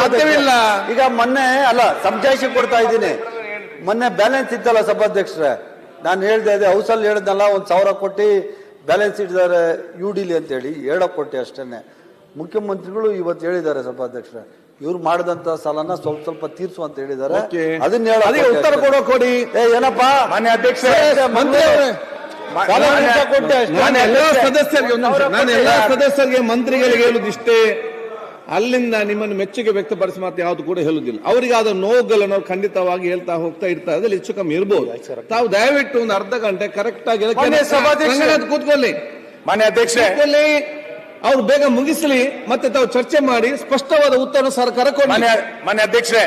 ಸಾಧ್ಯವಿಲ್ಲ. ಈಗ ಮೊನ್ನೆ ಅಲ್ಲ ಸಂಜಾಯಿಸಿ ಕೊಡ್ತಾ ಇದ್ದೀನಿ. ಮೊನ್ನೆ ಬ್ಯಾಲೆನ್ಸ್ ಇತ್ತಲ್ಲ ಸಭಾಧ್ಯಕ್ಷರೇ. ನಾನು ಹೇಳ್ದೆ ಅದೇ ಹೌಸಲ್ಲಿ ಹೇಳಿದ್ನಲ್ಲ ಒಂದ್ ಸಾವಿರ ಕೋಟಿ ಬ್ಯಾಲೆನ್ಸ್ ಇಟ್ಟಿದ್ದಾರೆ ಯು ಡಿಲಿ ಅಂತೇಳಿ ಹೇಳೋ ಕೋಟಿ ಅಷ್ಟೇ ಮುಖ್ಯಮಂತ್ರಿಗಳು ಇವತ್ತು ಹೇಳಿದ್ದಾರೆ ಸಭಾಧ್ಯಕ್ಷರೇ. ಇವ್ರು ಮಾಡಿದಂತ ಸಾಲನ ಸ್ವಲ್ಪ ಸ್ವಲ್ಪ ತೀರ್ಸು ಅಂತ ಹೇಳಿದಾರೆ ಅದನ್ನ ಹೇಳ ಉತ್ತರ ಕೊಡೋ ಕೊಡಿ. ಏನಪ್ಪ? ಮಾನ್ಯ ಅಧ್ಯಕ್ಷ ಮಂತ್ರಿ. ನಾನು ಎಲ್ಲ ಸದಸ್ಯರಿಗೆ ನಾನು ಎಲ್ಲ ಸದಸ್ಯರಿಗೆ ಮಂತ್ರಿಗಳಿಗೆ ಹೇಳುದಿಷ್ಟೇ ಅಲ್ಲಿಂದ ನಿಮ್ಮನ್ನು ಮೆಚ್ಚುಗೆ ವ್ಯಕ್ತಪಡಿಸಿ ಮಾತು ಯಾವ್ದು ಕೂಡ ಹೇಳುದಿಲ್ಲ. ಅವರಿಗೆ ಆದ ನೋವುಗಳನ್ನು ಖಂಡಿತವಾಗಿ ಹೇಳ್ತಾ ಹೋಗ್ತಾ ಇರ್ತಾರೆ. ಅದ್ರಲ್ಲಿ ಹೆಚ್ಚು ಕಮ್ಮಿ ಇರ್ಬೋದು. ತಾವು ದಯವಿಟ್ಟು ಒಂದು ಅರ್ಧ ಗಂಟೆ ಕರೆಕ್ಟ್ ಆಗಿ ಕೂತ್ಕೊಳ್ಳಿ. ಮಾನ್ಯ ಅಧ್ಯಕ್ಷೆ. ಅವ್ರು ಬೇಗ ಮುಗಿಸಲಿ, ಮತ್ತೆ ತಾವು ಚರ್ಚೆ ಮಾಡಿ ಸ್ಪಷ್ಟವಾದ ಉತ್ತರ ಸರ್ಕಾರ ಕೊಡಿ ಮಾನ್ಯ ಅಧ್ಯಕ್ಷರೇ,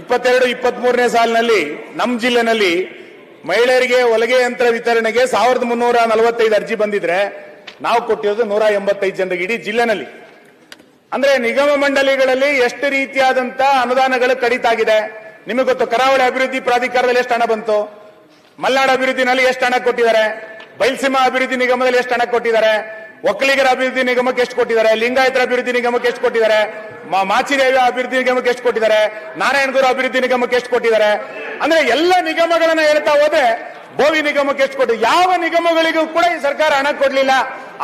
ಇಪ್ಪತ್ತೆರಡು ಇಪ್ಪತ್ತ್ ಮೂರನೇ ಸಾಲಿನಲ್ಲಿ ನಮ್ಮ ಜಿಲ್ಲೆನಲ್ಲಿ ಮಹಿಳೆಯರಿಗೆ ಹೊಲಿಗೆ ಯಂತ್ರ ವಿತರಣೆಗೆ ಸಾವಿರದ ಮುನ್ನೂರ ನಲವತ್ತೈದು ಅರ್ಜಿ ಬಂದಿದ್ರೆ, ನಾವು ಕೊಟ್ಟಿರೋದು ನೂರ ಎಂಬತ್ತೈದು ಜನರಿಗೆ ಇಡೀ ಜಿಲ್ಲೆನಲ್ಲಿ. ಅಂದ್ರೆ ನಿಗಮ ಮಂಡಳಿಗಳಲ್ಲಿ ಎಷ್ಟು ರೀತಿಯಾದಂತ ಅನುದಾನಗಳು ಕಡಿತಾಗಿದೆ? ನಿಮಗೆ ಗೊತ್ತು, ಕರಾವಳಿ ಅಭಿವೃದ್ಧಿ ಪ್ರಾಧಿಕಾರದಲ್ಲಿ ಎಷ್ಟು ಹಣ ಬಂತು? ಮಲ್ನಾಡು ಅಭಿವೃದ್ಧಿನಲ್ಲಿ ಎಷ್ಟು ಹಣ ಕೊಟ್ಟಿದ್ದಾರೆ? ಬಯಲ್ಸೀಮಾ ಅಭಿವೃದ್ಧಿ ನಿಗಮದಲ್ಲಿ ಎಷ್ಟು ಹಣ ಕೊಟ್ಟಿದ್ದಾರೆ? ಒಕ್ಕಲಿಗರ ಅಭಿವೃದ್ಧಿ ನಿಗಮಕ್ಕೆ ಎಷ್ಟು ಕೊಟ್ಟಿದ್ದಾರೆ? ಲಿಂಗಾಯತರ ಅಭಿವೃದ್ಧಿ ನಿಗಮಕ್ಕೆ ಎಷ್ಟು ಕೊಟ್ಟಿದ್ದಾರೆ? ಮಾಚಿದೇವಿ ಅಭಿವೃದ್ಧಿ ನಿಗಮಕ್ಕೆ ಎಷ್ಟು ಕೊಟ್ಟಿದ್ದಾರೆ? ನಾರಾಯಣಗುರು ಅಭಿವೃದ್ಧಿ ನಿಗಮಕ್ಕೆ ಎಷ್ಟು ಕೊಟ್ಟಿದ್ದಾರೆ? ಅಂದ್ರೆ ಎಲ್ಲ ನಿಗಮಗಳನ್ನ ಹೇಳ್ತಾ ಹೋದ್ರೆ ಬೋವಿ ನಿಗಮಕ್ಕೆ ಎಷ್ಟು ಕೊಟ್ಟು ಯಾವ ನಿಗಮಗಳಿಗೂ ಕೂಡ ಈ ಸರ್ಕಾರ ಹಣ ಕೊಡ್ಲಿಲ್ಲ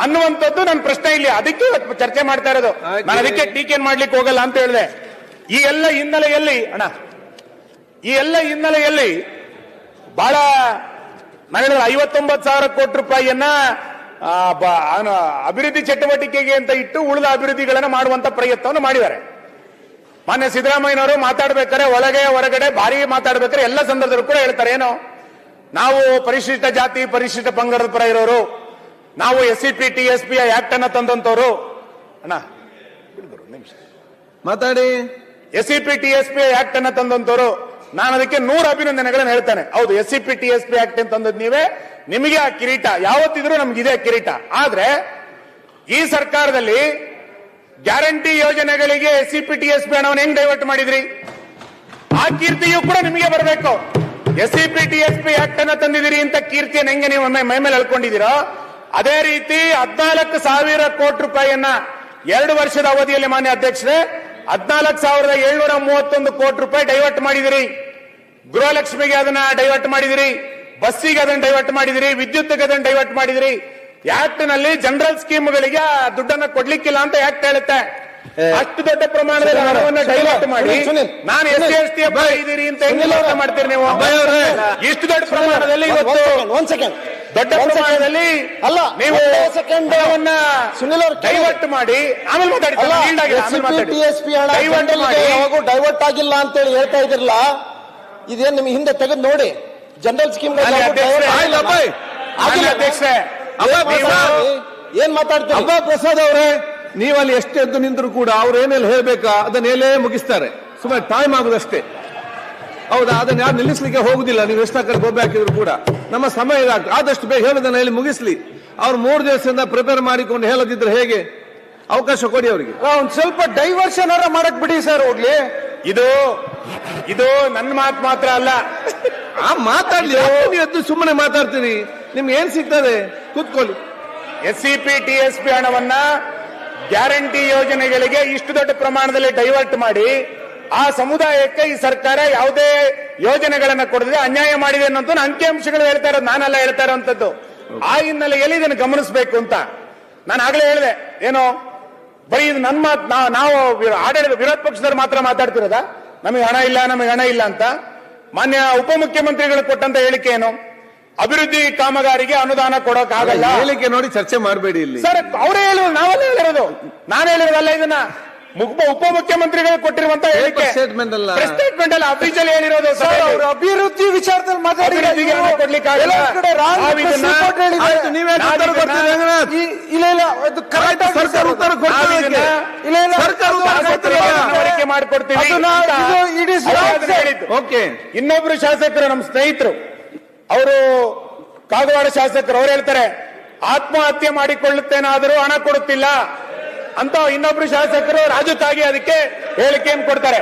ಅನ್ನುವಂಥದ್ದು ನನ್ನ ಪ್ರಶ್ನೆ ಇಲ್ಲಿ. ಅದಕ್ಕೆ ಚರ್ಚೆ ಮಾಡ್ತಾ ಇರೋದು. ನಾನು ಅದಕ್ಕೆ ಟೀಕೆ ಮಾಡ್ಲಿಕ್ಕೆ ಹೋಗಲ್ಲ ಅಂತ ಹೇಳಿದೆ. ಈ ಎಲ್ಲ ಹಿನ್ನೆಲೆಯಲ್ಲಿ ಅಣ್ಣ ಈ ಎಲ್ಲ ಹಿನ್ನೆಲೆಯಲ್ಲಿ ಬಹಳ ನಾನು ಹೇಳಿದ್ರೆ ಐವತ್ತೊಂಬತ್ತು ಸಾವಿರ ಕೋಟಿ ರೂಪಾಯಿಯನ್ನ ಅಭಿವೃದ್ಧಿ ಚಟುವಟಿಕೆಗೆ ಅಂತ ಇಟ್ಟು ಉಳಿದ ಅಭಿವೃದ್ಧಿಗಳನ್ನು ಮಾಡುವಂತ ಪ್ರಯತ್ನವನ್ನು ಮಾಡಿದ್ದಾರೆ. ಮಾನ್ಯ ಸಿದ್ದರಾಮಯ್ಯನವರು ಮಾತಾಡ್ಬೇಕಾದ್ರೆ ಒಳಗೆ ಹೊರಗಡೆ ಭಾರಿ ಮಾತಾಡ್ಬೇಕಾದ್ರೆ ಎಲ್ಲ ಸಂದರ್ಭದಲ್ಲೂ ಕೂಡ ಹೇಳ್ತಾರೆ ಏನೋ? ನಾವು ಪರಿಶಿಷ್ಟ ಜಾತಿ ಪರಿಶಿಷ್ಟ ಪಂಗಡದ ಪರ ಇರೋರು ನಾವು S C P T S P act ಅನ್ನ ತಂದಂತವರು. ಅಣ್ಣ ನಿಮಿಷ. ಮಾತಾಡಿ. S C P T S P act ಅನ್ನ ತಂದಂತವರು. ನಾನು ಅದಕ್ಕೆ ನೂರು ಅಭಿನಂದನೆಗಳನ್ನು ಹೇಳ್ತೇನೆ. ಹೌದು S C P T S P act ಅಂತ ನೀವೇ. ನಿಮಗೆ ಆ ಕಿರೀಟ, ಯಾವತ್ತಿದ್ರೂ ನಮ್ಗಿದೆ ಕಿರೀಟ. ಆದ್ರೆ, ಈ ಸರ್ಕಾರದಲ್ಲಿ ಗ್ಯಾರಂಟಿ ಯೋಜನೆಗಳಿಗೆ S C P T S P ಹಣವನ್ನು ಹೆಂಗ್ ಡೈವರ್ಟ್ ಮಾಡಿದ್ರಿ? ಆ ಕೀರ್ತಿಯೂ ಕೂಡ ನಿಮಗೆ ಬರಬೇಕು. S C P T S P act ಅನ್ನ ತಂದಿದ್ದೀರಿ ಅಂತ ಕೀರ್ತಿಯನ್ನು ಹೆಂಗೆ ನೀವು ಮೈ ಮೇಲೆ ಹೇಳ್ಕೊಂಡಿದ್ದೀರೋ ಅದೇ ರೀತಿ ಹದಿನಾಲ್ಕು ಸಾವಿರ ಕೋಟಿ ರೂಪಾಯಿಯನ್ನ ಎರಡು ವರ್ಷದ ಅವಧಿಯಲ್ಲಿ ಮಾನ್ಯ ಅಧ್ಯಕ್ಷರೇ ಹದಿನಾಲ್ಕು ಸಾವಿರದ ಏಳ್ನೂರ ಮೂವತ್ತೊಂದು ಕೋಟಿ ರೂಪಾಯಿ ಡೈವರ್ಟ್ ಮಾಡಿದಿರಿ ಗೃಹಲಕ್ಷ್ಮಿಗೆ ಅದನ್ನ ಡೈವರ್ಟ್ ಮಾಡಿದಿರಿ ಬಸ್ಸಿಗೆ ಅದನ್ನ ಡೈವರ್ಟ್ ಮಾಡಿದಿರಿ ವಿದ್ಯುತ್ಗೆ ಅದನ್ನ ಡೈವರ್ಟ್ ಮಾಡಿದಿರಿ ಆಕ್ಟ್ನಲ್ಲಿ ಜನರಲ್ ಸ್ಕೀಮ್ಗಳಿಗೆ ಆ ದುಡ್ಡನ್ನ ಕೊಡ್ಲಿಕ್ಕಿಲ್ಲ ಅಂತ ಆಕ್ಟ್ ಹೇಳುತ್ತೆ ಅಷ್ಟು ದೊಡ್ಡ ಪ್ರಮಾಣದಲ್ಲಿ ಹಣವನ್ನು ಡೈವರ್ಟ್ ಮಾಡಿ ನಾನು ಎಸ್ ಎಸ್ ಟಿ ಅಂತ ಹೆಂಗಿಲ್ಲ ಮಾಡ್ತೀರಿ ನೀವು ಇಷ್ಟು ದೊಡ್ಡ ಪ್ರಮಾಣದಲ್ಲಿ ಇವತ್ತು ಒಂದ್ ಸೆಕೆಂಡ್ ದೊಡ್ಡ ಪ್ರಮಾಣದಲ್ಲಿ ಅಲ್ಲ, ನೀವು ಸೆಕೆಂಡ್. ಸುನಿಲ್ ಅವರು. ಡೈವರ್ಟ್ ಮಾಡಿ ಆಮೇಲೆ ಮಾತಾಡಿ ಟಿಎಸ್ಪಿ ಹಣ ಡೈವರ್ಟ್ ಆಗಿಲ್ಲ ಅಂತ ಯಾವಾಗೂ ಡೈವರ್ಟ್ ಆಗಿಲ್ಲ ಅಂತೇಳಿ ಹೇಳ್ತಾ ಇದ್ರಲ್ಲ ಇದೇನು ನಿಮ್ಗೆ ಹಿಂದೆ ತೆಗೆದು ನೋಡಿ. ಜನರಲ್ ಸ್ಕೀಮ್ ಏನ್ ಮಾತಾಡ್ತೀವಿ ಅಬ್ಬಾ ಪ್ರಸಾದ್ ಅವರೇ ನೀವಲ್ಲಿ ಎಷ್ಟು ಎದ್ದು ನಿಂತರು ಕೂಡ ಅವ್ರು ಏನೆಲ್ಲ ಹೇಳ್ಬೇಕಾ ಅದನ್ನ ಹೇಳೇ ಮುಗಿಸ್ತಾರೆ. ಸುಮ್ಮನೆ ಟೈಮ್ ಆಗುದಷ್ಟೇ. ಹೌದಾ? ಅದನ್ನ ಯಾರು ನಿಲ್ಲಿಸ್ಲಿಕ್ಕೆ ಹೋಗುದಿಲ್ಲ. ನೀವು ಎಷ್ಟು ಗೊಬ್ಬೆ ಗೊಂಬೆ ಹಾಕಿದ್ರು ಕೂಡ. ನಮ್ಮ ಸಮಯ ಇದಾಗ್ತದೆ ಆದಷ್ಟು ಬೇಗ ಹೇಳೋದನ್ನ ಹೇಳಿ ಮುಗಿಸ್ಲಿ. ಅವ್ರು ಮೂರು ದಿವಸದಿಂದ ಪ್ರಿಪೇರ್ ಮಾಡಿಕೊಂಡು ಹೇಳದಿದ್ರೆ ಹೇಗೆ? ಅವಕಾಶ ಕೊಡಿ ಅವರಿಗೆ. ಒಂದು ಸ್ವಲ್ಪ ಡೈವರ್ಷನ್ ಮಾಡಕ್ ಬಿಡಿ ಸರ್ ಹೋಗ್ಲಿ. ಇದು ಇದು ನನ್ನ ಮಾತು ಮಾತ್ರ ಅಲ್ಲ. ಆ ಮಾತಾಡ್ಲಿ. ನೀವು ಎದ್ದು ಸುಮ್ಮನೆ ಮಾತಾಡ್ತೀನಿ? ನಿಮ್ಗೆ ಏನ್ ಸಿಗ್ತದೆ? ಕೂತ್ಕೊಳ್ಳಿ. S C P T S P ಹಣವನ್ನ ಗ್ಯಾರಂಟಿ ಯೋಜನೆಗಳಿಗೆ ಇಷ್ಟು ದೊಡ್ಡ ಪ್ರಮಾಣದಲ್ಲಿ ಡೈವರ್ಟ್ ಮಾಡಿ ಆ ಸಮುದಾಯಕ್ಕೆ ಈ ಸರ್ಕಾರ ಯಾವುದೇ ಯೋಜನೆಗಳನ್ನ ಕೊಡದೆ ಅನ್ಯಾಯ ಮಾಡಿದೆ ಅನ್ನೋದು ಅಂಕಿಅಂಶಗಳು ಹೇಳ್ತಾ ಇರೋದು ನಾನೆಲ್ಲ ಹೇಳ್ತಾ ಇರೋಂಥದ್ದು. ಆ ಹಿನ್ನೆಲೆಯಲ್ಲಿ ಇದನ್ನು ಗಮನಿಸಬೇಕು ಅಂತ ನಾನು ಆಗ್ಲೇ ಹೇಳಿದೆ. ಏನು? ಬರೀ ಇದು ನನ್ನ ಮಾತು ನಾವು ಆಡಳಿತ ವಿರೋಧ ಪಕ್ಷದವ್ರು ಮಾತ್ರ ಮಾತಾಡ್ತಿರೋದ? ನಮಗೆ ಹಣ ಇಲ್ಲ ನಮಗೆ ಹಣ ಇಲ್ಲ ಅಂತ. ಮಾನ್ಯ ಉಪಮುಖ್ಯಮಂತ್ರಿಗಳು ಕೊಟ್ಟಂತ ಹೇಳಿಕೆ ಏನು? ಅಭಿವೃದ್ಧಿ ಕಾಮಗಾರಿಗೆ ಅನುದಾನ ಕೊಡೋಕ್ ಆಗಲ್ಲ. ಹೇಳಿಕೆ ನೋಡಿ ಚರ್ಚೆ ಮಾಡಬೇಡಿ ಇಲ್ಲಿ. ಸರ್ ಅವರೇ ಹೇಳುವ ನಾವಲ್ಲ ಹೇಳಿರೋದು. ನಾನು ಹೇಳಿರೋದಲ್ಲ ಇದನ್ನ. ಮುಖ್ಯ ಉಪಮುಖ್ಯಮಂತ್ರಿಗಳು ಕೊಟ್ಟಿರುವಂತ ಹೇಳಿಕೆ ಸ್ಟೇಟ್ಮೆಂಟ್ ಅಲ್ಲ. ಸ್ಟೇಟ್ಮೆಂಟ್ ಅಲ್ಲ ಅಫಿಷಿಯಲ್ ಹೇಳಿರೋದು ಸಭೆಯಲ್ಲಿ. ಅಭಿವೃದ್ಧಿ ವಿಚಾರದಲ್ಲಿ ಕೊಡ್ತೀರಿ ಇಲ್ಲ ಇಲ್ಲ ಅದು correct ಸರ್ಕಾರ ಸರ್. ಉತ್ತರ ಕೊಡ್ತದೆ ನಾವು ಇಲ್ಲ ಇಲ್ಲ ಸರ್ಕಾರ ಉತ್ತರ ಮಾಡ್ಕೊಡ್ತೀವಿ ಅವರು sir. ಹೇಳಿದ್ದು. ಓಕೆ ಇನ್ನೊಬ್ರು ಶಾಸಕರು ನಮ್ಮ ಸ್ನೇಹಿತರು ಅವರು ಕಾಗವಾಡ ಶಾಸಕರು ಅವ್ರು ಹೇಳ್ತಾರೆ ಆತ್ಮಹತ್ಯೆ ಮಾಡಿಕೊಳ್ಳುತ್ತೇನಾದರೂ ಹಣ ಕೊಡುತ್ತಿಲ್ಲ ಅಂತ ಇನ್ನೊಬ್ರು ಶಾಸಕರು ರಾಜತಾಗಿ ಅದಕ್ಕೆ ಹೇಳಿಕೆಯನ್ನು ಕೊಡ್ತಾರೆ.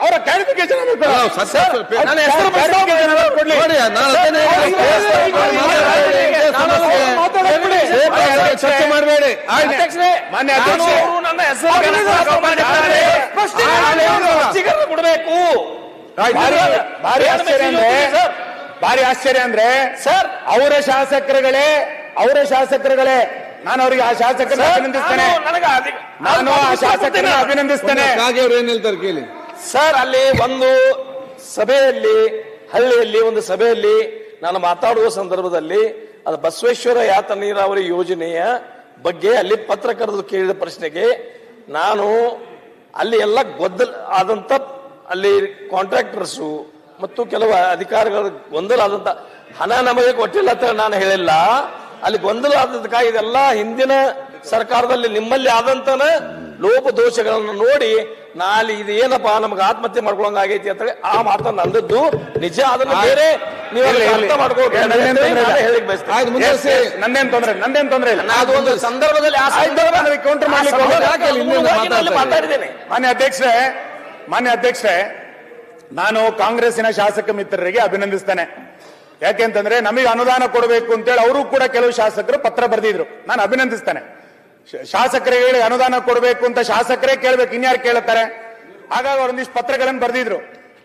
ಅವರ ಕ್ಲಾರಿಫಿಕೇಶನ್. ಚರ್ಚೆ ಮಾಡಬೇಡಿ ಮಾನ್ಯ ನನ್ನ ಹೆಸರು ಕೊಡಬೇಕು ಭಾರಿ ಆಶ್ಚರ್ಯ ಭಾರಿ ಆಶ್ಚರ್ಯ ಅಂದ್ರೆ ಸರ್. ಅವರ ಶಾಸಕರುಗಳೇ ಅವರ ಶಾಸಕರುಗಳೇ ನಾನು ಅವರಿಗೆ ಆ ಶಾಸಕರನ್ನ ಅಭಿನಂದಿಸ್ತೇನೆ. ನಾನು- ನನಗೆ ನಾನು ಆ ಶಾಸಕರನ್ನ ನಾನು ಅಭಿನಂದಿಸ್ತೇನೆ. ಹಾಗೆ ಅವ್ರು ಏನ್ ಹೇಳ್ತಾರೆ ಕೇಳಿ. ಸರ್ ಅಲ್ಲಿ ಒಂದು ಸಭೆಯಲ್ಲಿ ಹಳ್ಳಿಯಲ್ಲಿ ಒಂದು ಸಭೆಯಲ್ಲಿ ನಾನು ಮಾತಾಡುವ ಸಂದರ್ಭದಲ್ಲಿ ಅದು ಬಸವೇಶ್ವರ ಯಾತ ನೀರಾವರಿ ಯೋಜನೆಯ ಬಗ್ಗೆ ಅಲ್ಲಿ ಪತ್ರಕರ್ತರು ಕೇಳಿದ ಪ್ರಶ್ನೆಗೆ ನಾನು ಅಲ್ಲಿ ಎಲ್ಲ ಗೊದ್ದಲ್ ಆದಂತ ಅಲ್ಲಿ ಕಾಂಟ್ರಾಕ್ಟರ್ಸು ಮತ್ತು ಕೆಲವು ಅಧಿಕಾರಿಗಳ ಗೊಂದಲ ಆದಂತ ಹಣ ನಮಗೆ ಕೊಟ್ಟಿಲ್ಲ ಅಂತ ನಾನು ಹೇಳಿಲ್ಲ. ಅಲ್ಲಿ ಗೊಂದಲ ಆದದಕ್ಕಾಗಿ ಇದೆಲ್ಲ ಹಿಂದಿನ ಸರ್ಕಾರದಲ್ಲಿ ನಿಮ್ಮಲ್ಲಿ ಆದಂತನ ಲೋಪ ದೋಷಗಳನ್ನು ನೋಡಿ ನಾಳೆ ಇದು ಏನಪ್ಪಾ ನಮ್ಗೆ ಆತ್ಮಹತ್ಯೆ ಮಾಡ್ಕೊಳಂಗ ಆಗೈತಿ ಅಂತ ಹೇಳಿ ಆ ಮಾತನ್ನ ಅಂದದ್ದು ನಿಜ ಅದನ್ನ ಬೇರೆ ನೀವು ಅರ್ಥ ನಂದೇನ್ ತೊಂದ್ರೆ ನಂದೇನ್ ತೊಂದ್ರೆ ಇಲ್ಲ ಅದು ಒಂದು ಸಂದರ್ಭದಲ್ಲಿ ಆ ಸಂದರ್ಭ ಕೌಂಟರ್ ಮಾಡ್ಲಿಕ್ಕೆ ಮಾತಾಡಿದ್ದೇನೆ ಮಾನ್ಯ ಅಧ್ಯಕ್ಷರೇ ಮಾನ್ಯ ಅಧ್ಯಕ್ಷರೇ ನಾನು ಕಾಂಗ್ರೆಸ್ಸಿನ ಶಾಸಕ ಮಿತ್ರರಿಗೆ ಅಭಿನಂದಿಸ್ತೇನೆ. ಯಾಕೆಂತಂದ್ರೆ ನಮಗೆ ಅನುದಾನ ಕೊಡಬೇಕು ಅಂತೇಳಿ ಅವರು ಕೂಡ ಕೆಲವು ಶಾಸಕರು ಪತ್ರ ಬರೆದಿದ್ರು. ನಾನು ಅಭಿನಂದಿಸ್ತೇನೆ. ಶಾಸಕರಿಗೆ ಹೇಳಿ ಅನುದಾನ ಕೊಡಬೇಕು ಅಂತ ಶಾಸಕರೇ ಕೇಳ್ಬೇಕು, ಇನ್ಯಾರು ಕೇಳುತ್ತಾರೆ ಹಾಗಾಗಿ ಒಂದಿಷ್ಟು ಪತ್ರಗಳನ್ನು ಬರೆದಿದ್ರು.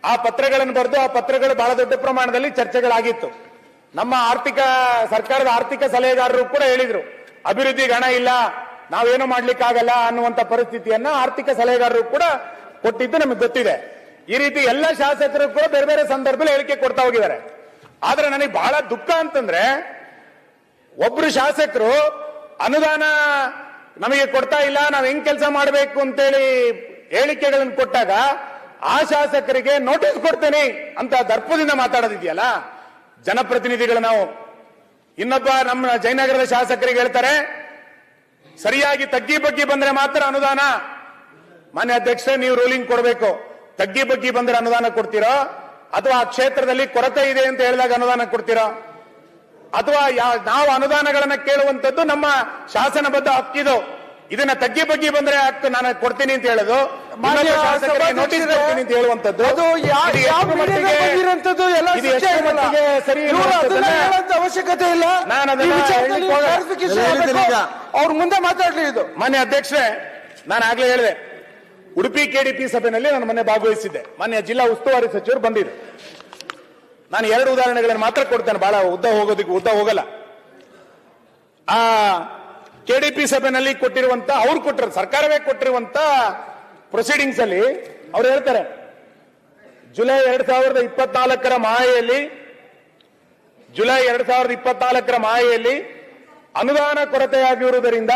ಆ ಪತ್ರಗಳನ್ನು ಬರೆದು ಆ ಪತ್ರಗಳು ಬಹಳ ದೊಡ್ಡ ಪ್ರಮಾಣದಲ್ಲಿ ಚರ್ಚೆಗಳಾಗಿತ್ತು. ನಮ್ಮ ಆರ್ಥಿಕ, ಸರ್ಕಾರದ ಆರ್ಥಿಕ ಸಲಹೆಗಾರರು ಕೂಡ ಹೇಳಿದ್ರು ಅಭಿವೃದ್ಧಿಗೆ ಹಣ ಇಲ್ಲ, ನಾವೇನು ಮಾಡ್ಲಿಕ್ಕಾಗಲ್ಲ ಅನ್ನುವಂತ ಪರಿಸ್ಥಿತಿಯನ್ನ ಆರ್ಥಿಕ ಸಲಹೆಗಾರರು ಕೂಡ ಕೊಟ್ಟಿದ್ದು ನಮಗೆ ಗೊತ್ತಿದೆ. ಈ ರೀತಿ ಎಲ್ಲ ಶಾಸಕರು ಕೂಡ ಬೇರೆ ಬೇರೆ ಸಂದರ್ಭದಲ್ಲಿ ಹೇಳಿಕೆ ಕೊಡ್ತಾ ಹೋಗಿದ್ದಾರೆ. ಆದ್ರೆ ನನಗೆ ಬಹಳ ದುಃಖ ಅಂತಂದ್ರೆ ಒಬ್ರು ಶಾಸಕರು ಅನುದಾನ ನಮಗೆ ಕೊಡ್ತಾ ಇಲ್ಲ, ನಾವು ಹೆಂಗ್ ಕೆಲಸ ಮಾಡಬೇಕು ಅಂತೇಳಿ ಹೇಳಿಕೆಗಳನ್ನು ಕೊಟ್ಟಾಗ ಆ ಶಾಸಕರಿಗೆ ನೋಟಿಸ್ ಕೊಡ್ತೇನೆ ಅಂತ ದರ್ಪದಿಂದ ಮಾತಾಡೋದಿದೆಯಲ್ಲ, ಜನಪ್ರತಿನಿಧಿಗಳು ನಾವು. ಇನ್ನೊಬ್ಬ ನಮ್ಮ ಜಯನಗರದ ಶಾಸಕರಿಗೆ ಹೇಳ್ತಾರೆ, ಸರಿಯಾಗಿ ತಗ್ಗಿ ಬಗ್ಗಿ ಬಂದ್ರೆ ಮಾತ್ರ ಅನುದಾನ. ಮಾನ್ಯ ಅಧ್ಯಕ್ಷ ನೀವು ರೂಲಿಂಗ್ ಕೊಡಬೇಕು. ತಗ್ಗಿ ಬಗ್ಗಿ ಬಂದ್ರೆ ಅನುದಾನ ಕೊಡ್ತೀರಾ? ಅಥವಾ ಆ ಕ್ಷೇತ್ರದಲ್ಲಿ ಕೊರತೆ ಇದೆ ಅಂತ ಹೇಳಿದಾಗ ಅನುದಾನ ಕೊಡ್ತೀರಾ? ಅಥವಾ ನಾವು ಅನುದಾನಗಳನ್ನ ಕೇಳುವಂತದ್ದು ನಮ್ಮ ಶಾಸನಬದ್ಧ ಹಕ್ಕಿದು. ಇದನ್ನ ತಗ್ಗಿ ಬಗ್ಗಿ ಬಂದ್ರೆ ಹಕ್ಕು ನಾನು ಕೊಡ್ತೀನಿ ಅಂತ ಹೇಳೋದು. ಇನ್ನೊಬ್ಬ ಶಾಸಕರಿಗೆ ನೋಟಿಸ್ ಕೊಡ್ತೀನಿ ಅಂತ ಹೇಳುವಂತದ್ದು ಸರಿ ಅವಶ್ಯಕತೆ ಇಲ್ಲ. ನಾನು. ಅವ್ರು ಮುಂದೆ ಮಾತಾಡ್ಲಿ ಇದು. ಮಾನ್ಯ ಅಧ್ಯಕ್ಷರೇ ನಾನು ಆಗ್ಲೇ ಹೇಳಿದೆ. ಉಡುಪಿ ಕೆಡಿಪಿ ಸಭೆಯಲ್ಲಿ ನಾನು ಮೊನ್ನೆ ಭಾಗವಹಿಸಿದ್ದೆ. ಮಾನ್ಯ ಜಿಲ್ಲಾ ಉಸ್ತುವಾರಿ ಸಚಿವರು ಬಂದಿದ್ರು. ನಾನು ಎರಡು ಉದಾಹರಣೆಗಳನ್ನು ಮಾತ್ರ ಕೊಡ್ತೇನೆ. ಬಹಳ ಉದ್ದ ಹೋಗೋದಕ್ಕೆ ಉದ್ದ ಹೋಗಲ್ಲ. ಆ ಕೆಡಿಪಿ ಸಭೆಯಲ್ಲಿ ಕೊಟ್ಟಿರುವಂತ, ಅವ್ರು ಕೊಟ್ಟರು, ಸರ್ಕಾರವೇ ಕೊಟ್ಟಿರುವಂತ ಪ್ರೊಸೀಡಿಂಗ್ಸ್ ಅಲ್ಲಿ ಅವ್ರು ಹೇಳ್ತಾರೆ, ಜುಲೈ ಎರಡ್ ಸಾವಿರದ ಇಪ್ಪತ್ನಾಲ್ಕರ ಮಾಯೆಯಲ್ಲಿ, ಜುಲೈ ಎರಡ್ ಸಾವಿರದ ಇಪ್ಪತ್ನಾಲ್ಕರ ಮಾಯೆಯಲ್ಲಿ ಅನುದಾನ ಕೊರತೆಯಾಗಿರುವುದರಿಂದ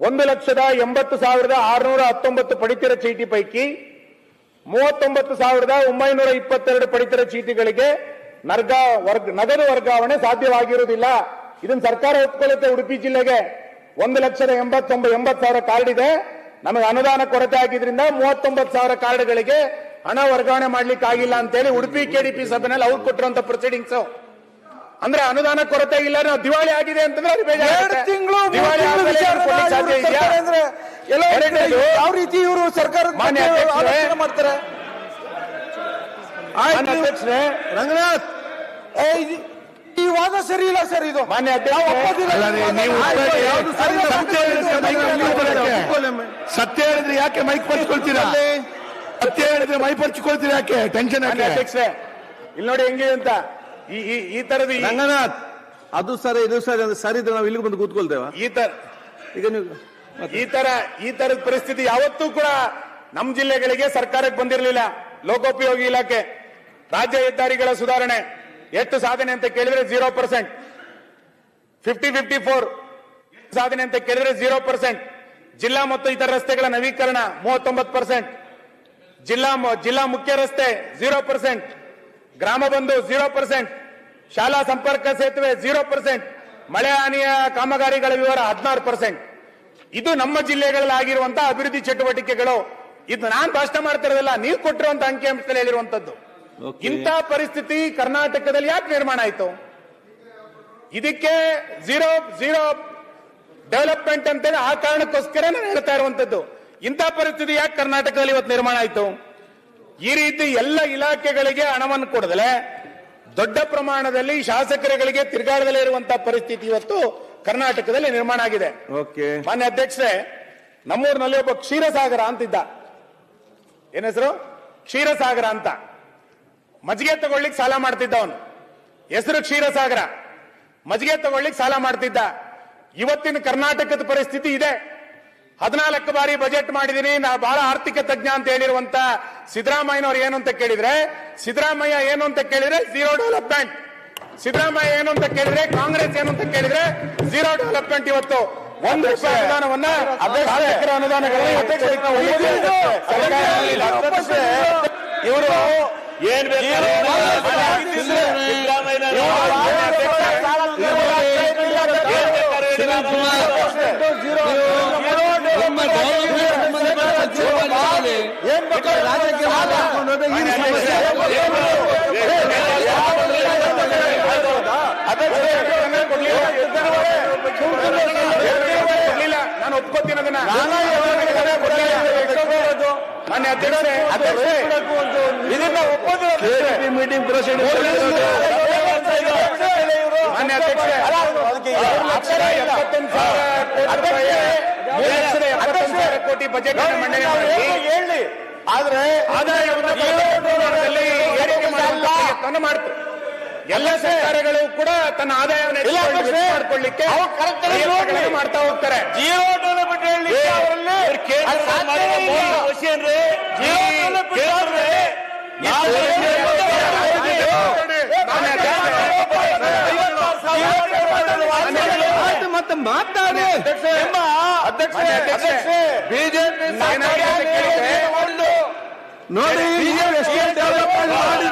ಒಂದು ಲಕ್ಷದ ಎಂಬತ್ತು ಸಾವಿರದ ಆರುನೂರ ಹತ್ತೊಂಬತ್ತು ಪಡಿತರ ಚೀಟಿ ಪೈಕಿ ಮೂವತ್ತೊಂಬತ್ತು ಸಾವಿರದ ಒಂಬೈನೂರ ಇಪ್ಪತ್ತೆರಡು ಪಡಿತರ ಚೀಟಿಗಳಿಗೆ ನರ್ಗ ವರ್ಗ, ನಗದು ವರ್ಗಾವಣೆ ಸಾಧ್ಯವಾಗಿರುವುದಿಲ್ಲ. ಇದನ್ನು ಸರ್ಕಾರ ಒಪ್ಪಿಕೊಳ್ಳುತ್ತೆ ಉಡುಪಿ ಜಿಲ್ಲೆಗೆ. ಒಂದು ಲಕ್ಷದ ಎಂಬತ್ತೊಂಬ, ಎಂಬತ್ತು ಸಾವಿರ ಕಾರ್ಡ್ ಇದೆ. ನಮಗೆ ಅನುದಾನ ಕೊರತೆ ಆಗಿದ್ರಿಂದ ಮೂವತ್ತೊಂಬತ್ತು ಸಾವಿರ ಕಾರ್ಡ್ಗಳಿಗೆ ಹಣ ವರ್ಗಾವಣೆ ಮಾಡ್ಲಿಕ್ಕೆ ಆಗಿಲ್ಲ ಅಂತೇಳಿ ಉಡುಪಿ ಕೆಡಿಪಿ ಸಭೆನಲ್ಲಿ ಅವ್ರು ಕೊಟ್ಟಿರುವಂತ ಪ್ರೊಸೀಡಿಂಗ್ಸ್ ಅಂದ್ರೆ ಅನುದಾನ ಕೊರತೆ ಇಲ್ಲ ನಾವು ದಿವಾಳಿ ಆಗಿದೆ ಅಂತಂದ್ರೆ ಅದು ಬೇಜಾರು ಎರಡು ತಿಂಗಳು ಯಾವ ರೀತಿ ಇವರು ಸರ್ಕಾರ ಮಾಡ್ತಾರೆ? ರಂಗನಾಥ್ ಈ ವಾದ ಸರಿ ಇಲ್ಲ ಸರ್ ಇದು. ಮಾನ್ಯ ಸತ್ಯ ಹೇಳಿದ್ರೆ ಯಾಕೆ ಮೈಕ್ ಪರ್ಚ್ಕೊಳ್ತೀರಾ ಸತ್ಯ ಹೇಳಿದ್ರೆ ಮೈ ಪರ್ಚ್ಕೊಳ್ತೀರಾ ಯಾಕೆ? ಟೆನ್ಷನ್ ಯಾಕೆ? ಇಲ್ಲಿ ನೋಡಿ ಹೆಂಗಿದೆ ಅಂತ. ಈ ಈ- ಈ ತರದ ರಂಗನಾಥ್ ಅದು ಸರಿ ಇದು ಸರಿ ಅಂದ್ರೆ ಸರಿ ಇದ್ರೆ ನಾವು ಇಲ್ಲಿಗೆ ಬಂದು ಕೂತ್ಕೊಳ್ತೇವ? ಈ ತರ ಈಗ ನೀವು ಈ ತರ ಈ ತರದ ಪರಿಸ್ಥಿತಿ ಯಾವತ್ತೂ ಕೂಡ ನಮ್ಮ ಜಿಲ್ಲೆಗಳಿಗೆ ಸರ್ಕಾರಕ್ಕೆ ಬಂದಿರಲಿಲ್ಲ. ಲೋಕೋಪಯೋಗಿ ಇಲಾಖೆ ರಾಜ್ಯ ಹೆದ್ದಾರಿಗಳ ಸುಧಾರಣೆ ಎಷ್ಟು ಸಾಧನೆ ಅಂತ ಕೇಳಿದ್ರೆ zero percent fifty fifty for ಸಾಧನೆ ಅಂತ ಕೇಳಿದ್ರೆ ಜೀರೋ ಪರ್ಸೆಂಟ್ ಜಿಲ್ಲಾ ಮತ್ತು ಇತರ ರಸ್ತೆಗಳ ನವೀಕರಣ ಮೂವತ್ತೊಂಬತ್ತು ಪರ್ಸೆಂಟ್ ಜಿಲ್ಲಾ ಜಿಲ್ಲಾ ಮುಖ್ಯ ರಸ್ತೆ ಜೀರೋ ಪರ್ಸೆಂಟ್ ಗ್ರಾಮ ಬಂಧು ಜೀರೋ ಪರ್ಸೆಂಟ್ ಶಾಲಾ ಸಂಪರ್ಕ ಸೇತುವೆ ಜೀರೋ ಪರ್ಸೆಂಟ್ ಮಳೆ ಹಾನಿಯ ಕಾಮಗಾರಿಗಳ ವಿವರ ಹದಿನಾರು ಪರ್ಸೆಂಟ್ ಇದು ನಮ್ಮ ಜಿಲ್ಲೆಗಳಲ್ಲಿ ಆಗಿರುವಂತಹ ಅಭಿವೃದ್ಧಿ ಚಟುವಟಿಕೆಗಳು. ಇದು ನಾನು ಭಾಷಣ ಮಾಡ್ತಿರೋದಿಲ್ಲ ನೀವು ಕೊಟ್ಟಿರುವಂತ ಅಂಕಿಅಂಶದಲ್ಲಿ ಹೇಳಿರುವಂತದ್ದು. ಇಂತಹ ಇಂಥ ಪರಿಸ್ಥಿತಿ ಕರ್ನಾಟಕದಲ್ಲಿ ಯಾಕೆ ನಿರ್ಮಾಣ ಆಯಿತು? ಇದಕ್ಕೆ ಜೀರೋ ಜೀರೋ ಡೆವಲಪ್ಮೆಂಟ್ ಅಂತೇಳಿ ಆ ಕಾರಣಕ್ಕೋಸ್ಕರ ನಾನು ಹೇಳ್ತಾ ಇರುವಂತದ್ದು. ಇಂಥ ಪರಿಸ್ಥಿತಿ ಯಾಕೆ ಕರ್ನಾಟಕದಲ್ಲಿ ಇವತ್ತು ನಿರ್ಮಾಣ ಆಯ್ತು? ಈ ರೀತಿ ಎಲ್ಲ ಇಲಾಖೆಗಳಿಗೆ ಹಣವನ್ನು ಕೊಡದಲೆ ದೊಡ್ಡ ಪ್ರಮಾಣದಲ್ಲಿ ಶಾಸಕರುಗಳಿಗೆ ತಿರುಗಾಡದಲ್ಲೇ ಇರುವಂತಹ ಪರಿಸ್ಥಿತಿ ಇವತ್ತು ಕರ್ನಾಟಕದಲ್ಲಿ ನಿರ್ಮಾಣ ಆಗಿದೆ. ಓಕೆ. ಮಾನ್ಯ ಅಧ್ಯಕ್ಷರೇ ನಮ್ಮೂರಿನಲ್ಲಿ ಒಬ್ಬ ಕ್ಷೀರಸಾಗರ ಅಂತಿದ್ದ. ಏನ ಹೆಸರು? ಕ್ಷೀರಸಾಗರ ಅಂತ. ಮಜ್ಜಿಗೆ ತಗೊಳ್ಳಿಕ್ ಸಾಲ ಮಾಡ್ತಿದ್ದ ಅವನು. ಹೆಸರು ಕ್ಷೀರಸಾಗರ. ಮಜ್ಜಿಗೆ ತಗೊಳ್ಳಿಕ್ ಸಾಲ ಮಾಡ್ತಿದ್ದ. ಇವತ್ತಿನ ಕರ್ನಾಟಕದ ಪರಿಸ್ಥಿತಿ ಇದೆ. ಹದಿನಾಲ್ಕು ಬಾರಿ ಬಜೆಟ್ ಮಾಡಿದೀನಿ. ನಾ ಬಹಳ ಆರ್ಥಿಕ ತಜ್ಞ ಅಂತ ಹೇಳಿರುವಂತ ಸಿದ್ದರಾಮಯ್ಯನವ್ರು ಏನು ಅಂತ ಕೇಳಿದ್ರೆ ಸಿದ್ದರಾಮಯ್ಯ ಏನು ಅಂತ ಕೇಳಿದ್ರೆ ಝೀರೋ ಡೆವಲಪ್ಮೆಂಟ್ ಸಿದ್ದರಾಮಯ್ಯ ಏನು ಅಂತ ಕೇಳಿದ್ರೆ ಕಾಂಗ್ರೆಸ್ ಏನು ಅಂತ ಕೇಳಿದ್ರೆ ಝೀರೋ ಡೆವಲಪ್ಮೆಂಟ್ ಇವತ್ತು. ಒಂದು ರೂಪಾಯಿ ಅನುದಾನವನ್ನ ಇವರು ಏನ್ ನಿಮ್ಮ ಡೆವಲಪ್ಮೆಂಟ್ ಸಂಬಂಧಪಟ್ಟ ಸಚಿವರಲ್ಲಿ ರಾಜ್ಯಕ್ಕೆ ಮಾತಾಡ್ಕೊಂಡು ಹೋದ್ರೆ ಈ ಸಮಸ್ಯೆ ಕೊಡ್ಲಿಲ್ಲ ನಾನು ಒಪ್ಕೋತೀನಿ ಅದನ್ನ ಮಾನ್ಯ ಅಧ್ಯಕ್ಷರೇ ಇದನ್ನ ಮೀಟಿಂಗ್ ಪ್ರೊಸೀಡಿಂಗ್ ಮಾನ್ಯ ಅಧ್ಯಕ್ಷರೇ ಲಕ್ಷದ ಎಪ್ಪತ್ತೊಂದು ಸಾವಿರ ಕೋಟಿ ಬಜೆಟ್ ಅನ್ನು ಮಂಡನೆ ಮಾಡಿ ಹೇಳಿ ಆದ್ರೆ ಆದಾಯವನ್ನು ಏರಿಕೆ ಮಾಡ್ತು. ಎಲ್ಲ ಸರ್ಕಾರಗಳು ಕೂಡ ತನ್ನ ಆದಾಯವನ್ನು ನೋಡಿ. ಮಾಡ್ತಾ ಹೋಗ್ತಾರೆ. ಡೆವಲಪ್ಮೆಂಟ್ ಆಯ್ತು ಮತ್ತೆ ಮಾತಾಡಿ. ಅಧ್ಯಕ್ಷ ಬಿಜೆಪಿ ನೋಡಿ ನೀವು ಎಷ್ಟೇ ಡೆವಲಪ್ಮೆಂಟ್ ಮಾಡಿ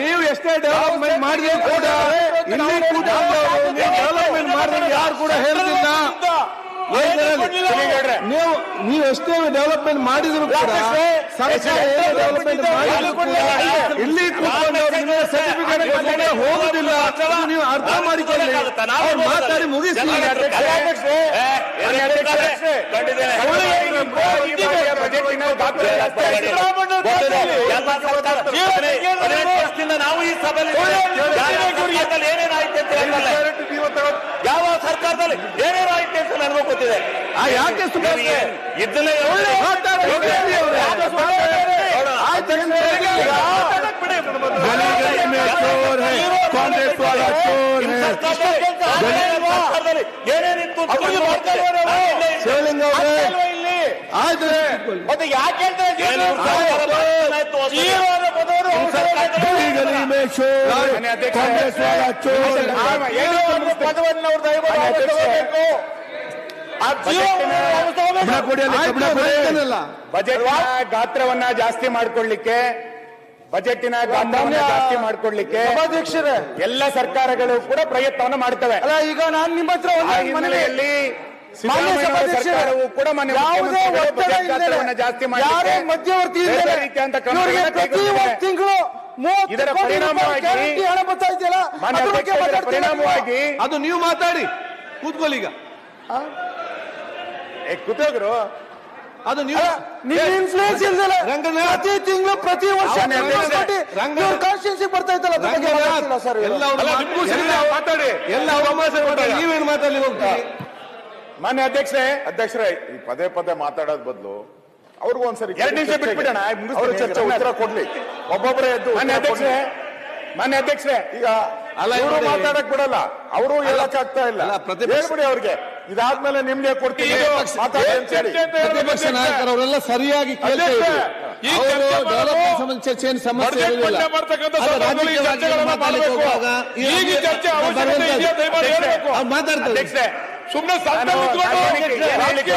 ನೀವು ಎಷ್ಟೇ ಡೆವಲಪ್ಮೆಂಟ್ ಮಾಡಿದ್ರು ಕೂಡ ಇಲ್ಲಿ ಕೂಡ ಡೆವಲಪ್ಮೆಂಟ್ ಮಾಡಿದ್ರೆ ಯಾರು ಕೂಡ ಹೇಳುದಿಲ್ಲ. ನೀವು ಎಷ್ಟೇ ಡೆವಲಪ್ಮೆಂಟ್ ಮಾಡಿದ್ರು ಕೂಡ ಸರ್ಕಾರ ಡೆವಲಪ್ಮೆಂಟ್ ಮಾಡಿದ್ರು ಇಲ್ಲಿ ಸರ್ಟಿಫಿಕೇಟ್ ಹೋಗುದಿಲ್ಲ. ನೀವು ಅರ್ಥ ಮಾಡಿಕೊಳ್ಳಿ. ಅವ್ರು ಮಾತಾಡಿ ಮುಗಿಸಿ. ನಾವು ಈ ಸಭೆಯಲ್ಲಿ ಏನೇನಾಯ್ತು ಅಂತ. ಯಾವ ಸರ್ಕಾರದಲ್ಲಿ ಏನೇನಾಯ್ತು ಅಂತ ನನಗೂ ಗೊತ್ತಿದೆ. ಆ ಯಾಕೆ ಸುಮ್ಮನೆ ಇದನ್ನ ಕಾಂಗ್ರೆಸ್ ವಾಲ ಚೋರ್ ಏನೇನಿತ್ತು ಶಿವಲಿಂಗ ಅವರೇ. ಆದ್ರೆ ಮತ್ತೆ ಯಾಕೆ ಕಾಂಗ್ರೆಸ್ ವಾಲ ಚೋರ್ ಪದವನ್ನು ಅವ್ರು ದಯವಿಟ್ಟು ಬಜೆಟ್ ಗಾತ್ರವನ್ನ ಜಾಸ್ತಿ ಮಾಡ್ಕೊಳ್ಳಿಕ್ಕೆ ಬಜೆಟಿನ ಗಾತ್ರವನ್ನ ಜಾಸ್ತಿ ಮಾಡ್ಕೊಳ್ಳಿಕ್ಕೆ ಸಭಾಧ್ಯಕ್ಷರೇ. ಎಲ್ಲ ಸರ್ಕಾರಗಳು ಕೂಡ ಪ್ರಯತ್ನವನ್ನು ಮಾಡ್ತವೆ. ಅಲ್ಲ ಈಗ ನಾನು ನಿಮ್ಮ ಹತ್ರ ಆ ಒಂದು ಮನವಿ ಹಿನ್ನೆಲೆಯಲ್ಲಿ ಸರ್ಕಾರವು ಕೂಡ ಮಾನ್ಯ ಗಾತ್ರವನ್ನ ಜಾಸ್ತಿ ಮಾಡಿ ಮಧ್ಯವರ್ತಿ. ತಿಂಗಳು ಇದರ ಪರಿಣಾಮವಾಗಿ- ಹಣ ಬರ್ತಾ ಇದೆಯಲ್ಲ ಅಧ್ಯಕ್ಷರೇ? ಪರಿಣಾಮವಾಗಿ ಅದು ನೀವು ಮಾತಾಡಿ ಕೂತ್ಕೊಳ್ಳಿ ಈಗ. ಕೂತೋಗ್ರು ಅದು ನೀವು ನಿಮ್ಮ ಇನ್ಫ್ಲೂಯೆನ್ಸ್ ಇಲ್ದಲೆ ರಂಗನಾಥ್. ಪ್ರತಿ ತಿಂಗಳು ಪ್ರತಿ ವರ್ಷ ಕಾನ್ಸ್ಟಿಟ್ಯೂನ್ಸಿ ಬರ್ತಾ ಇತ್ತಲ್ಲ ಮಾತಾಡ್ತಿಲ್ಲ ಸರ್. ಎಲ್ಲ ಅವ್ರು ಸರಿ ಮಾತಾಡಿ. ಎಲ್ಲ ಅವ್ರು ಮಾತಾಡ್ತಾರೆ ನೀವೇನು ಮಾತಾಡಲಿ ಹೋಗ್ತೀರಿ ಮಾನ್ಯ ಅಧ್ಯಕ್ಷರೇ ಅಧ್ಯಕ್ಷರೇ ಈ ಪದೇ ಪದೇ ಮಾತಾಡೋದ್ ಬದಲು ಅವ್ರಿಗೂ ಒಂದ್ಸರಿ ಎರಡು ನಿಮಿಷ ಬಿಟ್ಬಿಡೋಣ ಅವ್ರ ಚರ್ಚೆ ಉತ್ತರ ಕೊಡ್ಲಿ. ಒಬ್ಬೊಬ್ಬರೇ ಎದ್ದು ಮಾನ್ಯ. ಅಧ್ಯಕ್ಷರೇ ಮಾನ್ಯ ಅಧ್ಯಕ್ಷರೇ ಈಗ ಅಲ್ಲ, ಇವರು. ಮಾತಾಡಕ್ ಬಿಡಲ್ಲ. ಅವರು ಹೇಳಕ್ ಆಗ್ತಾ ಇಲ್ಲ. ಹೇಳ್ಬಿಡಿ ಅವ್ರಿಗೆ. ಇದಾದ್ಮೇಲೆ ನಿಮ್ಗೆ ಕೊಡ್ತೀನಿ. ಪ್ರತಿಪಕ್ಷ- ನಾಯಕರವರೆಲ್ಲ ಸರಿಯಾಗಿ ಚರ್ಚೆ ಸುಮ್ಮನೆ ರಾಜಕೀಯ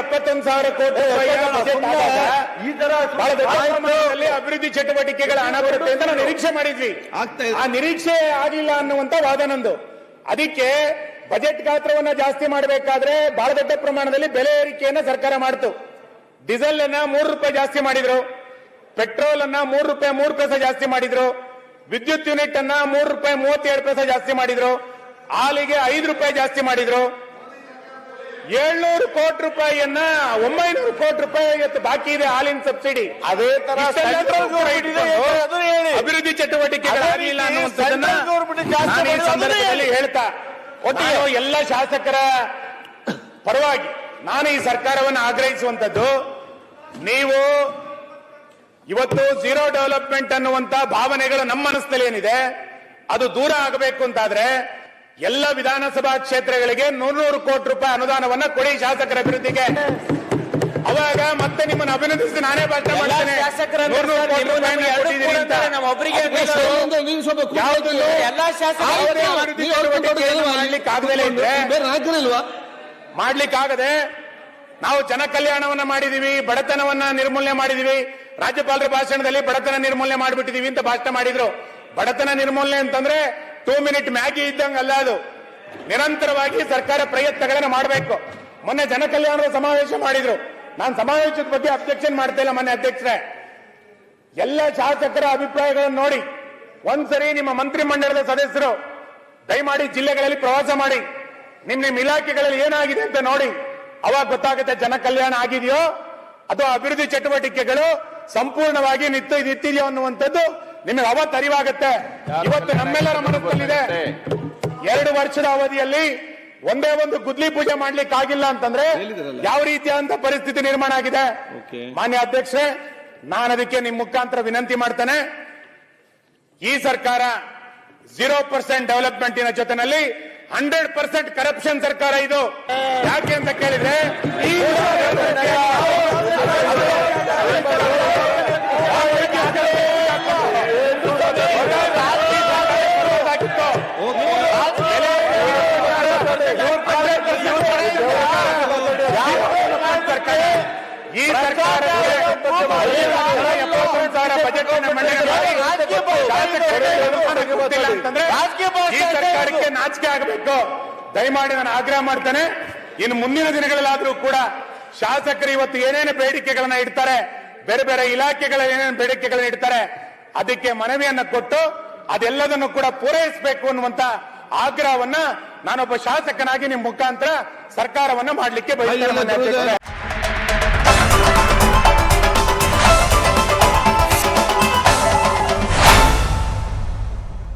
ಎಪ್ಪತ್ತೊಂದು ಸಾವಿರ ಕೋಟಿ ಈ ತರ ಅಭಿವೃದ್ಧಿ ಚಟುವಟಿಕೆಗಳ ಹಣ ಬರುತ್ತೆ ಅಂತ ನಾವು ನಿರೀಕ್ಷೆ ಮಾಡಿದ್ವಿ. ಆ ನಿರೀಕ್ಷೆ ಆಗಿಲ್ಲ ಅನ್ನುವಂತ ವಾದ ನಂದು. ಅದಕ್ಕೆ ಬಜೆಟ್ ಗಾತ್ರವನ್ನ ಜಾಸ್ತಿ ಮಾಡಬೇಕಾದ್ರೆ ಬಹಳ ದೊಡ್ಡ ಪ್ರಮಾಣದಲ್ಲಿ ಬೆಲೆ ಏರಿಕೆಯನ್ನ ಸರ್ಕಾರ ಮಾಡ್ತು. ಡೀಸೆಲ್ ಅನ್ನ ಮೂರು ರೂಪಾಯಿ ಜಾಸ್ತಿ ಮಾಡಿದ್ರು. ಪೆಟ್ರೋಲ್ ಅನ್ನ ಮೂರು ರೂಪಾಯಿ ಮೂರು ಪೈಸೆ ಜಾಸ್ತಿ ಮಾಡಿದ್ರು. ವಿದ್ಯುತ್ ಯೂನಿಟ್ ಅನ್ನ ಮೂರು ರೂಪಾಯಿ ಮೂವತ್ತೇಳು ಪೈಸೆ ಜಾಸ್ತಿ ಮಾಡಿದ್ರು. ಹಾಲಿಗೆ ಐದು ರೂಪಾಯಿ ಜಾಸ್ತಿ ಮಾಡಿದ್ರು. ಏಳ್ನೂರು ಕೋಟಿ ರೂಪಾಯಿಯನ್ನ ಒಂಬೈನೂರು ಕೋಟಿ ರೂಪಾಯಿ ಇವತ್ತು ಬಾಕಿ ಇದೆ ಹಾಲಿನ ಸಬ್ಸಿಡಿ. ಅದೇ ತರ. ಅಭಿವೃದ್ಧಿ ಚಟುವಟಿಕೆಗಳಾಗಿಲ್ಲ ಅನ್ನುವಂಥದ್ದನ್ನ ಹೇಳ್ತಾ ಒಟ್ಟಿಗೆ. ಎಲ್ಲ ಶಾಸಕರ ಪರವಾಗಿ ನಾನು ಈ ಸರ್ಕಾರವನ್ನು ಆಗ್ರಹಿಸುವಂತದ್ದು ನೀವು ಇವತ್ತು ಜೀರೋ ಡೆವಲಪ್ಮೆಂಟ್ ಅನ್ನುವಂತ ಭಾವನೆಗಳು ನಮ್ಮ ಮನಸ್ಸಲ್ಲಿ ಏನಿದೆ ಅದು ದೂರ ಆಗಬೇಕು ಅಂತಾದ್ರೆ ಎಲ್ಲ ವಿಧಾನಸಭಾ ಕ್ಷೇತ್ರಗಳಿಗೆ ನೂರು ಕೋಟಿ ರೂಪಾಯಿ ಅನುದಾನವನ್ನ ಕೊಡಿ ಶಾಸಕರ ಅಭಿವೃದ್ಧಿಗೆ ಅವಾಗ ಮತ್ತೆ ನಿಮ್ಮನ್ನು ಅಭಿನಂದಿಸಿ ನಾನೇ ಭಾಷಣ ಮಾಡ್ತೇನೆ ಶಾಸಕರನ್ನು ನೂರು ಸರ್, ಕೋಟಿ ನೀವು ರೂಪಾಯಿನ ನಮಗೆ ಎರಡು ಕೊಟ್ಟಿದ್ದೀರಿ ಅಂತ. ಕೊಡ್ತಾರೆ, ನಮ್ಮ ಒಬ್ಬರಿಗೆ ಅದಕ್ಕೆ ಬೇಕು. ಒಂದು- ನೀವು ಸ್ವಲ್ಪ ಕೂತ್ಕೊಳ್ಳಿ. ಯಾವುದನ್ನು ಎಲ್ಲಾ ಶಾಸಕರು ಯಾವುದೇ ನೀವು ಅಭಿವೃದ್ಧಿ ನೀವು ಅವ್ರ ಚಟುವಟಿಕೆಯನ್ನು ಕೊಡೋದು ಮಾಡ್ಲಿಕ್ಕೆ ಆಗದೇ ಇದ್ರೆ ಬೇರೆ ಮಾಡ್ಲಿಕ್ಕಾಗದೆ ನಾವು ಜನ ಕಲ್ಯಾಣವನ್ನ ಮಾಡಿದೀವಿ, ಬಡತನವನ್ನ ನಿರ್ಮೂಲನೆ ಮಾಡಿದೀವಿ. ರಾಜ್ಯಪಾಲರ ಭಾಷಣದಲ್ಲಿ ಬಡತನ ನಿರ್ಮೂಲನೆ ಮಾಡಿಬಿಟ್ಟಿದೀವಿ ಅಂತ ಭಾಷಣ ಮಾಡಿದ್ರು. ಬಡತನ ನಿರ್ಮೂಲನೆ ಅಂತಂದ್ರೆ ಟೂ ಮಿನಿಟ್ ಮ್ಯಾಗಿ ಇದ್ದಂಗೆ ಅಲ್ಲ ಅದು. ನಿರಂತರವಾಗಿ ಸರ್ಕಾರ ಪ್ರಯತ್ನಗಳನ್ನ ಮಾಡಬೇಕು. ಮೊನ್ನೆ ಜನ ಕಲ್ಯಾಣದ ಸಮಾವೇಶ ಮಾಡಿದ್ರು. ನಾನು ಸಮಾವೇಶದ ಬಗ್ಗೆ ಅಬ್ಜೆಕ್ಷನ್ ಮಾಡ್ತಾ ಇಲ್ಲ ಮೊನ್ನೆ ಅಧ್ಯಕ್ಷರೇ. ಎಲ್ಲ ಶಾಸಕರ ಅಭಿಪ್ರಾಯಗಳನ್ನು ನೋಡಿ. ಒಂದ್ಸರಿ ನಿಮ್ಮ ಮಂತ್ರಿಮಂಡಲದ ಸದಸ್ಯರು, ದಯಮಾಡಿ ಜಿಲ್ಲೆಗಳಲ್ಲಿ ಪ್ರವಾಸ ಮಾಡಿ. ನಿಮ್ ನಿಮ್ಮ ಇಲಾಖೆಗಳಲ್ಲಿ ಏನಾಗಿದೆ ಅಂತ ನೋಡಿ. ಅವಾಗ ಗೊತ್ತಾಗುತ್ತೆ ಜನ ಕಲ್ಯಾಣ ಆಗಿದೆಯೋ ಅಥವಾ ಅಭಿವೃದ್ಧಿ ಚಟುವಟಿಕೆಗಳು ಸಂಪೂರ್ಣವಾಗಿ ನಿಂತು ನಿಂತಿದೆಯೋ ಅನ್ನುವಂಥದ್ದು ನಿಮಗೆ ಅವತ್ತು ಅರಿವಾಗುತ್ತೆ. ಇವತ್ತು ನಮ್ಮೆಲ್ಲರ ಮನಸ್ಸಲ್ಲಿದೆ ಎರಡು ವರ್ಷದ ಅವಧಿಯಲ್ಲಿ ಒಂದೇ ಒಂದು ಗುದ್ಲಿ ಪೂಜೆ ಮಾಡ್ಲಿಕ್ಕೆ ಆಗಿಲ್ಲ ಅಂತಂದ್ರೆ ಯಾವ ರೀತಿಯಾದಂತ ಪರಿಸ್ಥಿತಿ ನಿರ್ಮಾಣ ಆಗಿದೆ? ಮಾನ್ಯ ಅಧ್ಯಕ್ಷರೇ ನಾನು ಅದಕ್ಕೆ ನಿಮ್ ಮುಖಾಂತರ ವಿನಂತಿ ಮಾಡ್ತೇನೆ. ಈ ಸರ್ಕಾರ ಜೀರೋ ಪರ್ಸೆಂಟ್ ಡೆವಲಪ್ಮೆಂಟಿನ ಜೊತೆನಲ್ಲಿ ಹಂಡ್ರೆಡ್ ಪರ್ಸೆಂಟ್ ಕರಪ್ಷನ್ ಸರ್ಕಾರ ಇದು ಯಾಕೆ ಅಂತ ಕೇಳಿದ್ರೆ ಈ ಸರ್ಕಾರ ಬಜೆಟ್ ಮಂಡನೆ ಮಾಡಿ ಶಾಸಕರಿಗೆ ಅನುದಾನ ಕೊಡ್ತಿಲ್ಲ ಅಂತಂದ್ರೆ ಈ ಸರ್ಕಾರಕ್ಕೆ ನಾಚಿಕೆ ಆಗಬೇಕು. ದಯಮಾಡಿ ನಾನು ಆಗ್ರಹ ಮಾಡ್ತೇನೆ. ಇನ್ನು ಮುಂದಿನ ದಿನಗಳಲ್ಲಾದ್ರೂ ಕೂಡ ಶಾಸಕರು ಇವತ್ತು ಏನೇನು ಬೇಡಿಕೆಗಳನ್ನ ಇಡ್ತಾರೆ ಬೇರೆ ಬೇರೆ ಇಲಾಖೆಗಳ ಏನೇನು ಬೇಡಿಕೆಗಳನ್ನ ಇಡ್ತಾರೆ ಅದಕ್ಕೆ ಮನವಿಯನ್ನ ಕೊಟ್ಟು ಅದೆಲ್ಲದನ್ನು ಕೂಡ ಪೂರೈಸಬೇಕು ಅನ್ನುವಂತ ಆಗ್ರಹವನ್ನ ನಾನೊಬ್ಬ ಶಾಸಕನಾಗಿ ನಿಮ್ ಮುಖಾಂತರ ಸರ್ಕಾರವನ್ನ ಮಾಡಲಿಕ್ಕೆ ಬಯಸ್ತೇನೆ.